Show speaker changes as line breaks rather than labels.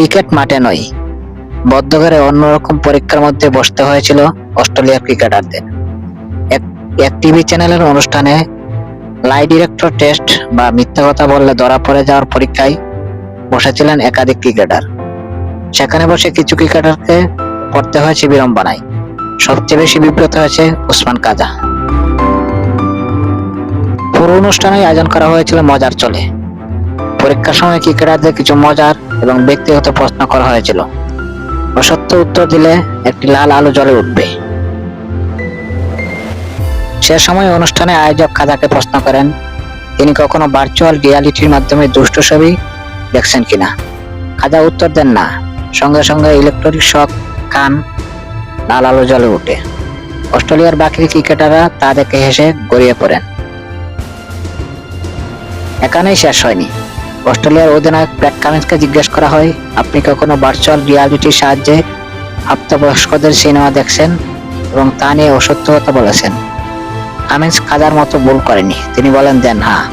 Cricket মাঠে নয়। বদ্ধ ঘরে অন্যরকম পরীক্ষার মধ্যে বসতে হয়েছিল অস্ট্রেলিয়ার ক্রিকেটারদের। এক টিভি চ্যানেলের অনুষ্ঠানে লাই ডিরেক্টর টেস্ট বা মিথ্যা কথা বললে ধরা পড়ে যাওয়ার পরীক্ষায় বসেছিলেন একাধিক ক্রিকেটার। সেখানে বসে কিছু ক্রিকেটারকে পড়তে হয়েছে বিড়ম্বনায়। সবচেয়ে বেশি বিব্রত হয়েছে উসমান কাজা পুরো অনুষ্ঠানে আয়োজন করা হয়েছিল মজার চলে। পরীক্ষার সময় ক্রিকেটারদের কিছু মজার এবং ব্যক্তিগত প্রশ্ন করা হয়েছিল। অসত্য উত্তর দিলে একটি লাল আলো জ্বলে উঠবে। সে সময় অনুষ্ঠানে আয়োজক খাজাকে প্রশ্ন করেন, তিনি কখনো ভার্চুয়াল রিয়ালিটির মাধ্যমে দুষ্ট ছবি দেখছেন কিনা? খাজা উত্তর দেন, না। সঙ্গে সঙ্গে ইলেকট্রনিক শক কান, লাল আলো জ্বলে ওঠে অস্ট্রেলিয়ার বাকি ক্রিকেটাররা তা দেখে হেসে গড়িয়ে পড়েন। এখানেই শেষ হয়নি। অস্ট্রেলিয়ার অধিনায়ক প্যাট কামিন্সকে জিজ্ঞেস করা হয়, আপনি কখনো ভার্চুয়াল রিয়ালিটির সাহায্যে প্রাপ্তবয়স্কদের সিনেমা দেখছেন এবং তা নিয়ে অসত্য কথা বলেছেন? কামিন্স কাদার মতো ভুল করেনি। তিনি বলেন, দেন হ্যাঁ।